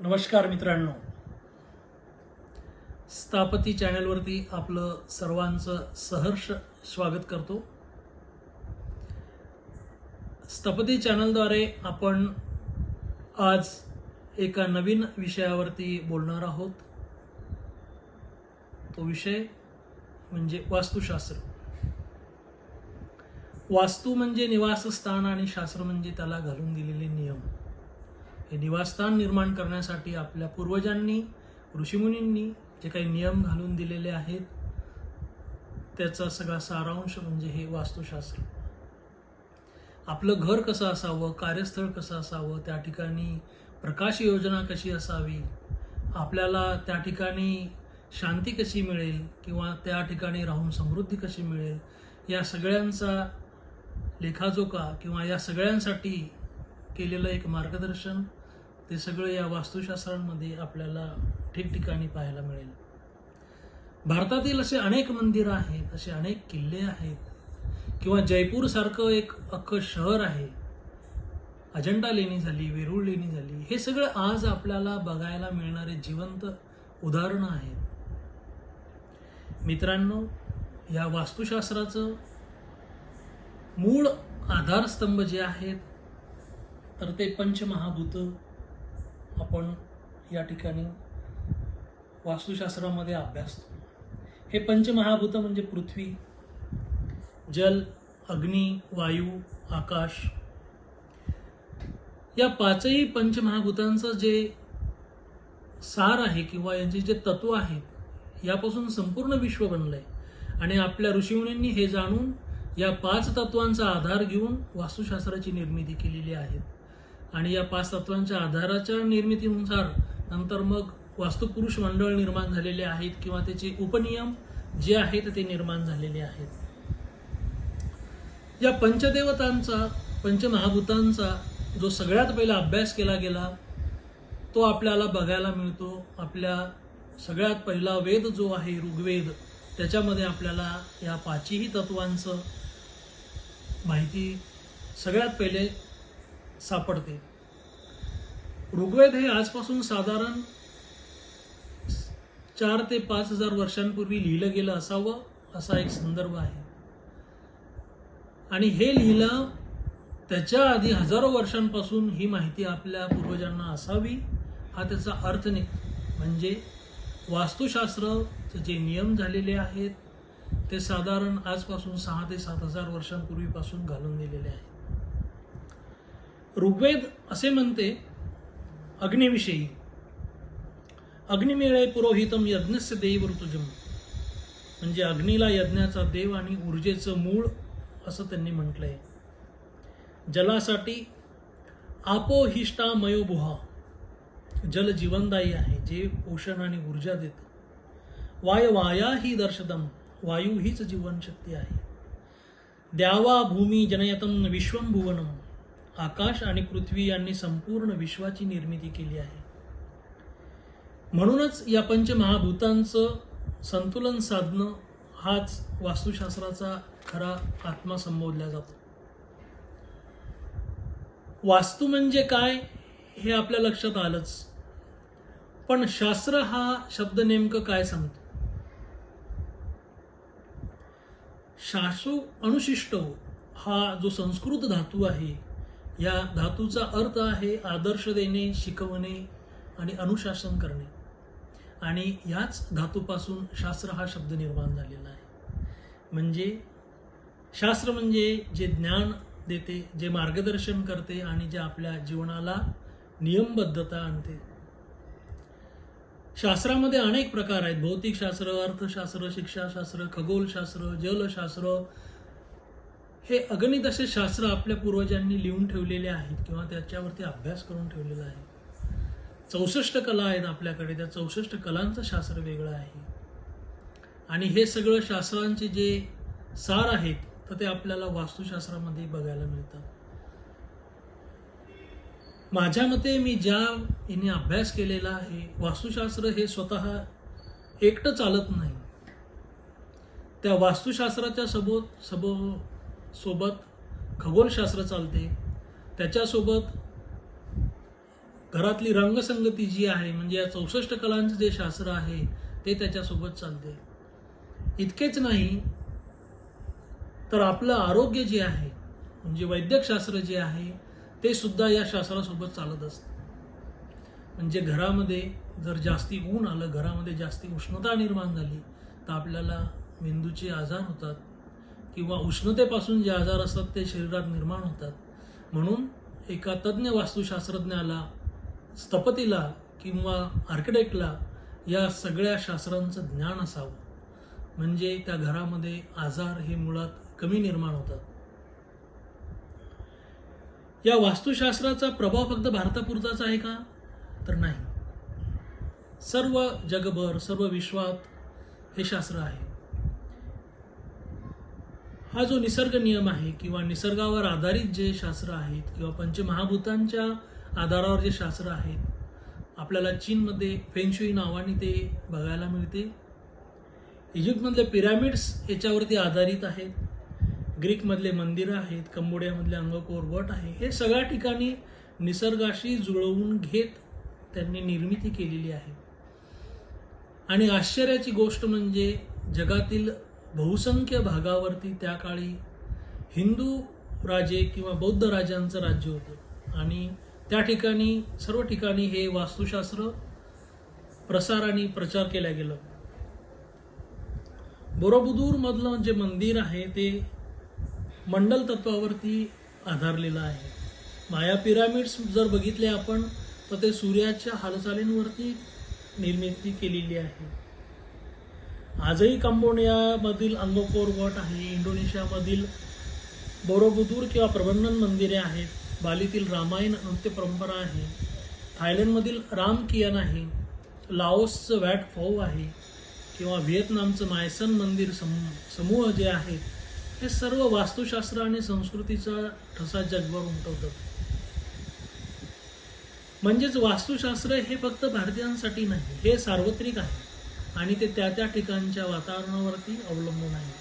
नमस्कार मित्रांनो. स्थापती चॅनलवरती आपलं सर्वांचं सहर्ष स्वागत करतो. स्थापती चॅनलद्वारे आपण आज एका नवीन विषयावरती बोलणार आहोत. तो विषय म्हणजे वास्तुशास्त्र. वास्तू म्हणजे निवासस्थान आणि शास्त्र म्हणजे त्याला घालून दिलेले नियम. हे निवासस्थान निर्माण करण्यासाठी आपल्या पूर्वजांनी ऋषीमुनींनी जे काही नियम घालून दिलेले आहेत त्याचा सगळा सारांश म्हणजे हे वास्तुशास्त्र. आपलं घर कसं असावं कार्यस्थळ कसं असावं त्या ठिकाणी प्रकाश योजना कशी असावी आपल्याला त्या ठिकाणी शांती कशी मिळेल किंवा त्या ठिकाणी राहून समृद्धी कशी मिळेल या सगळ्यांचा लेखाजोखा किंवा या सगळ्यांसाठी केलेलं एक मार्गदर्शन ते सगळं या वास्तुशास्त्रांमध्ये आपल्याला ठिकठिकाणी पाहायला मिळेल. भारतातील असे अनेक मंदिरं आहेत असे अनेक किल्ले आहेत किंवा जयपूरसारखं एक अख्खं शहर आहे. अजंडा लेणी झाली वेरूळ लेणी झाली हे सगळं आज आपल्याला बघायला मिळणारे जिवंत उदाहरणं आहेत. मित्रांनो या वास्तुशास्त्राचं मूळ आधारस्तंभ जे आहेत तर ते पंचमहाभूत आपण या ठिकाणी वास्तुशास्त्रामध्ये अभ्यासतो हे पंचमहाभूत म्हणजे पृथ्वी जल अग्नी वायू आकाश. या पाचही पंचमहाभूतांचं जे सार आहे किंवा यांचे जे तत्व आहेत यापासून संपूर्ण विश्व बनलंय. आणि आपल्या ऋषीमुनींनी हे जाणून या पाच तत्वांचा आधार घेऊन वास्तुशास्त्राची निर्मिती केलेली आहे. आणि या पाच तत्वांच्या आधाराच्या निर्मितीनुसार नंतर मग वास्तुपुरुष मंडळ निर्माण झालेले आहेत किंवा त्याचे उपनियम जे आहेत ते निर्माण झालेले आहेत. या पंचदेवतांचा पंचमहाभूतांचा जो सगळ्यात पहिला अभ्यास केला गेला तो आपल्याला बघायला मिळतो. आपल्या सगळ्यात पहिला वेद जो आहे ऋग्वेद त्याच्यामध्ये आपल्याला या पाचही तत्वांचं माहिती सगळ्यात पहिले सापडते. ऋग्वेद हे आजपासून साधारण चार ते पाच हजार वर्षांपूर्वी लिहिलं गेलं असावं असा एक संदर्भ आहे. आणि हे लिहिलं त्याच्या आधी हजारो वर्षांपासून ही माहिती आपल्या पूर्वजांना असावी हा त्याचा अर्थ नाही. म्हणजे वास्तुशास्त्र जे नियम झालेले आहेत ते साधारण आजपासून सहा ते सात हजार वर्षांपूर्वीपासून घालून दिलेले आहेत. ऋग्वेद असे म्हणते अग्निविषयी. अग्निमेळे पुरोहितम यज्ञस्य देव ऋतुजम. म्हणजे अग्नीला यज्ञाचा देव आणि ऊर्जेचं मूळ असं त्यांनी म्हटलंय. जलासाठी आपोहिष्टा मयोबुहा जल जीवनदायी आहे जे पोषण आणि ऊर्जा देतं. वाय वाया ही दर्शदम वायू हीच जीवनशक्ती आहे. द्यावा भूमी जनयतम विश्वम भुवनम. आकाश आणि पृथ्वी यांनी संपूर्ण विश्वाची निर्मिती केली आहे. म्हणूनच या पंचमहाभूतांचं संतुलन साधणं हाच वास्तुशास्त्राचा खरा आत्मा संबोधला जातो. वास्तू म्हणजे काय हे आपल्या लक्षात आलंच. पण शास्त्र हा शब्द नेमकं काय सांगतो? शासू अनुशिष्ट हा जो संस्कृत धातू आहे या धातूचा अर्थ आहे आदर्श देणे शिकवणे आणि अनुशासन करणे. आणि याच धातूपासून शास्त्र हा शब्द निर्माण झालेला आहे. म्हणजे शास्त्र म्हणजे जे ज्ञान देते जे मार्गदर्शन करते आणि जे आपल्या जीवनाला नियमबद्धता आणते. शास्त्रामध्ये अनेक प्रकार आहेत. भौतिकशास्त्र अर्थशास्त्र शिक्षाशास्त्र खगोलशास्त्र जलशास्त्र हे अगणित असे शास्त्र आपल्या पूर्वजांनी लिहून ठेवलेले आहेत किंवा त्याच्यावरती अभ्यास करून ठेवलेला आहे. चौसष्ट कला आहेत आपल्याकडे. त्या चौसष्ट कलांचं शास्त्र वेगळं आहे. आणि हे सगळं शास्त्रांचे जे सार आहेत तर ते आपल्याला वास्तुशास्त्रामध्ये बघायला मिळतात. माझ्या मते मी ज्या याने अभ्यास केलेला आहे वास्तुशास्त्र हे स्वतः एकटं चालत नाही. त्या वास्तुशास्त्राच्या सबो सबो सोबत खगोलशास्त्र चालते. त्याच्यासोबत घरातली रंगसंगती जी आहे म्हणजे या चौसष्ट कलांचं जे शास्त्र आहे ते त्याच्यासोबत चालते. इतकेच नाही तर आपलं आरोग्य जे आहे म्हणजे वैद्यकशास्त्र जे आहे ते सुद्धा या शास्त्रासोबत चालत असतं. म्हणजे घरामध्ये जर जास्ती ऊन आलं घरामध्ये जास्ती उष्णता निर्माण झाली तर आपल्याला मेंदूचे आजार होतात. किंवा उष्णतेपासून जे आजार असतात ते शरीरात निर्माण होतात. म्हणून एका तज्ज्ञ वास्तुशास्त्रज्ञाला स्थपतीला किंवा आर्किटेक्टला या सगळ्या शास्त्रांचं ज्ञान असावं. म्हणजे त्या घरामध्ये आजार हे मुळात कमी निर्माण होतात. या वास्तुशास्त्राचा प्रभाव फक्त भारतापुरताच आहे का? तर नाही. सर्व जगभर सर्व विश्वात हे शास्त्र आहे. हा जो निसर्ग नियम आहे किंवा निसर्गावर आधारित जे शास्त्र आहेत किंवा पंचमहाभूतांच्या आधारावर जे शास्त्र आहेत आपल्याला चीनमध्ये फेंगशुई नावाने ते बघायला मिळते. इजिप्तमधले पिरॅमिड्स याच्यावरती आधारित आहेत. ग्रीकमधले मंदिरं आहेत कंबोडियामधले अंगकोर वट आहे. हे सगळ्या ठिकाणी निसर्गाशी जुळवून घेत त्यांनी निर्मिती केलेली आहे. आणि आश्चर्याची गोष्ट म्हणजे जगातील बहुसंख्य भागावरती त्या काळी हिंदू राजे किंवा बौद्ध राजांचं राज्य होतं. आणि त्या ठिकाणी सर्व ठिकाणी हे वास्तुशास्त्र प्रसार आणि प्रचार केला गेलं. बोरोबुदूरमधलं जे मंदिर आहे ते मंडल तत्वावरती आधारलेलं आहे. माया पिरामिड्स जर बघितले आपण तर ते सूर्याच्या हालचालींवरती निर्मिती केलेली आहे. आजही कंबोडियामधील अंगोकोर वट आहे इंडोनेशियामधील बोरोबुदूर किंवा प्रबंधन मंदिरे आहेत बालीतील रामायण नृत्य परंपरा आहे थायलंडमधील राम कियन आहे लाओसचं वॅट फाऊ आहे किंवा व्हिएतनामचं मायसन मंदिर सम समूह जे आहे हे सर्व वास्तुशास्त्र आणि संस्कृतीचा ठसा जगभर उमटवतात. म्हणजेच वास्तुशास्त्र हे फक्त भारतीयांसाठी नाही हे सार्वत्रिक आहे. आणि ते त्या त्या ठिकाणच्या वातावरणावरती अवलंबून आहे.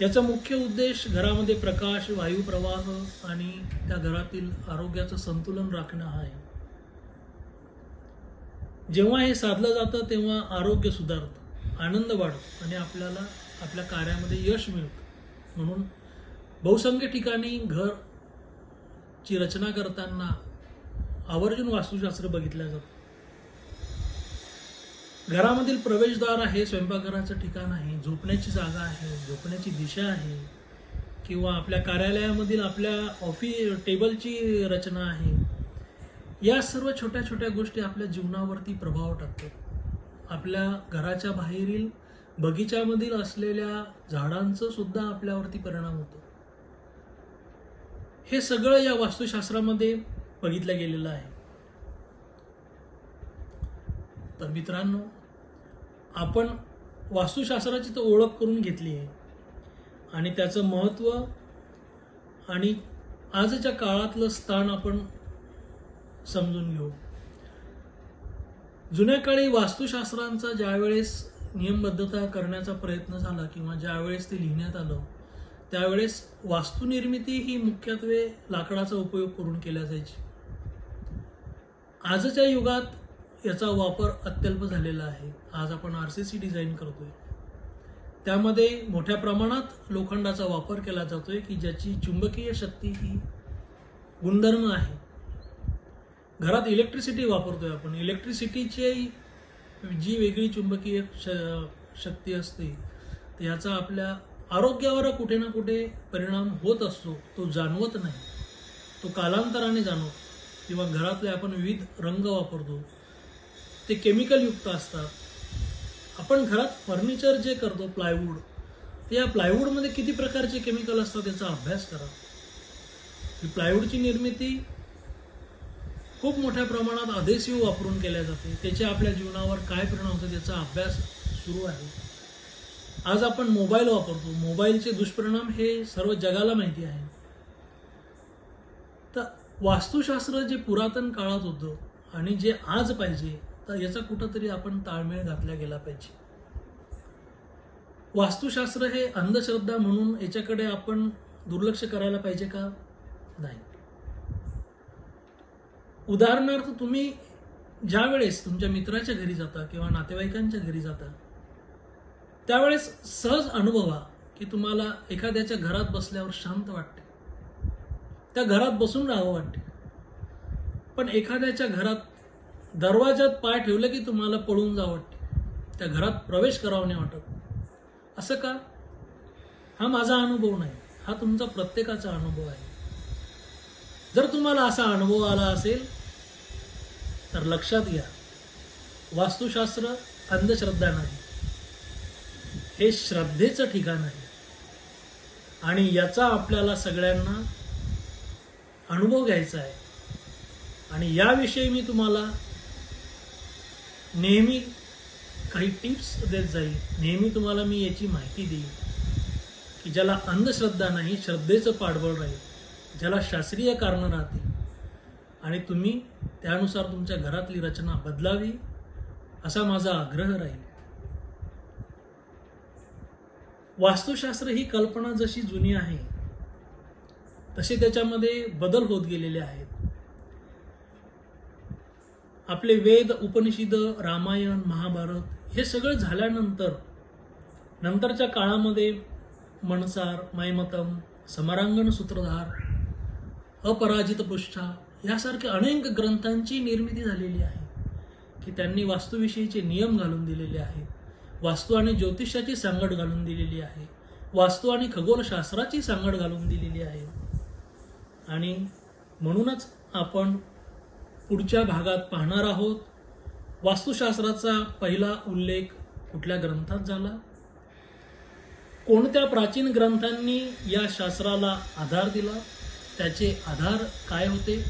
याचा मुख्य उद्देश घरामध्ये प्रकाश वायू प्रवाह आणि त्या घरातील आरोग्याचं संतुलन राखणं हा आहे. जेव्हा हे साधलं जातं तेव्हा आरोग्य सुधारतं आनंद वाढतो आणि आपल्याला आपल्या कार्यामध्ये यश मिळतं. म्हणून बहुसंख्य ठिकाणी घरची रचना करताना आवर्जून वास्तुशास्त्र बघितलं जातं. घरामधील प्रवेशद्वार आहे स्वयंपाकघराचं ठिकाण आहे झोपण्याची जागा आहे झोपण्याची दिशा आहे किंवा आपल्या कार्यालयामधील आपल्या ऑफिस टेबलची रचना आहे. या सर्व छोट्या छोट्या गोष्टी आपल्या जीवनावरती प्रभाव टाकतात. आपल्या घराच्या बाहेरील बगीच्यामधील असलेल्या झाडांचं सुद्धा आपल्यावरती परिणाम होतो. हे सगळं या वास्तुशास्त्रामध्ये बघितलं गेलेलं आहे. तर मित्रांनो आपण वास्तुशास्त्राची तर ओळख करून घेतली आहे. आणि त्याचं महत्त्व आणि आजच्या काळातलं स्थान आपण समजून घेऊ. जुन्या काळी वास्तुशास्त्रांचा ज्यावेळेस नियमबद्धता करण्याचा प्रयत्न झाला किंवा ज्यावेळेस ते लिहिण्यात आलं त्यावेळेस वास्तुनिर्मिती ही मुख्यत्वे लाकडाचा उपयोग करून केल्या जायची. आजच्या युगात याचा वापर अत्यल्प झालेला आहे. आज आपण आर सी सी डिझाईन करतोय. त्यामध्ये मोठ्या प्रमाणात लोखंडाचा वापर केला जातोय की ज्याची चुंबकीय शक्ती ही गुणधर्म आहे. घरात इलेक्ट्रिसिटी वापरतोय आपण. इलेक्ट्रिसिटीची जी वेगळी चुंबकीय श शक्ती असते याचा आपल्या आरोग्यावर कुठे ना कुठे परिणाम होत असतो तो जाणवत नाही. तो कालांतराने जाणवतो. किंवा घरातले आपण विविध रंग वापरतो. ते केमिकलयुक्त असतात. आपण घरात फर्निचर जे करतो प्लायवूड ते या प्लायवूडमध्ये किती प्रकारचे केमिकल असतात याचा अभ्यास करा. ही प्लायवूडची निर्मिती खूप मोठ्या प्रमाणात अधेसिव्ह वापरून केल्या जाते. त्याचे आपल्या जीवनावर काय परिणाम होतो त्याचा अभ्यास सुरू आहे. आज आपण मोबाईल वापरतो. मोबाईलचे दुष्परिणाम हे सर्व जगाला माहिती आहे. तर वास्तुशास्त्र जे पुरातन काळात होतं आणि जे आज पाहिजे तर याचा कुठंतरी आपण ताळमेळ घातला गेला पाहिजे. वास्तुशास्त्र हे अंधश्रद्धा म्हणून याच्याकडे आपण दुर्लक्ष करायला पाहिजे का? नाही. उदाहरणार्थ तुम्ही ज्या वेळेस तुमच्या मित्राच्या घरी जाता किंवा नातेवाईकांच्या घरी जाता त्यावेळेस सहज अनुभवा की तुम्हाला एखाद्याच्या घरात बसल्यावर शांत वाटते. त्या घरात बसून राहावं वाटते. पण एखाद्याच्या घरात दरवाजात पाय ठेवलं की तुम्हाला पळून जा वाटते. त्या घरात प्रवेश करावा नाही वाटत. असं का? हा माझा अनुभव नाही. हा तुमचा प्रत्येकाचा अनुभव आहे. जर तुम्हाला असा अनुभव आला असेल तर लक्षात घ्या. वास्तुशास्त्र अंधश्रद्धा नाही. हे श्रद्धेचं ठिकाण आहे. आणि याचा आपल्याला सगळ्यांना अनुभव घ्यायचा आहे. आणि याविषयी मी तुम्हाला नेहमी काही टिप्स देत जाईल. नेहमी तुम्हाला मी याची माहिती देईन. की ज्याला अंधश्रद्धा नाही श्रद्धेचं पाठबळ राहील. ज्याला शास्त्रीय कारणं राहतील. आणि तुम्ही त्यानुसार तुमच्या घरातली रचना बदलावी असा माझा आग्रह राहील. वास्तुशास्त्र ही कल्पना जशी जुनी आहे तसे त्याच्यामध्ये बदल होत गेलेले आहेत. आपले वेद उपनिषद रामायण महाभारत हे सगळं झाल्यानंतर नंतरच्या काळामध्ये मनसार मैमतम समरांगण सूत्रधार अपराजित पृष्ठा यासारख्या अनेक ग्रंथांची निर्मिती झालेली आहे की त्यांनी वास्तुविषयीचे नियम घालून दिलेले आहेत वास्तू आणि ज्योतिषाची सांगड घालून दिलेली आहे वास्तू आणि खगोलशास्त्राची सांगड घालून दिलेली आहे. आणि म्हणूनच आपण पुढच्या भागात पाहणार आहोत. वास्तुशास्त्राचा पहिला उल्लेख कुठल्या ग्रंथात झाला? कोणत्या प्राचीन ग्रंथांनी या शास्त्राला आधार दिला? त्याचे आधार काय होते?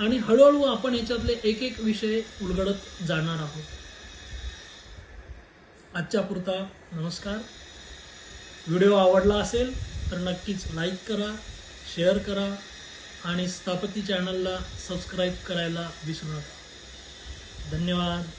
आणि हळूहळू आपण याच्यातले एक एक विषय उलगडत जाणार आहोत. आजच्या पुरता नमस्कार. व्हिडिओ आवडला असेल तर नक्कीच लाईक करा शेअर करा आणि स्थापती चॅनलला सबस्क्राईब करायला विसरू नका. धन्यवाद.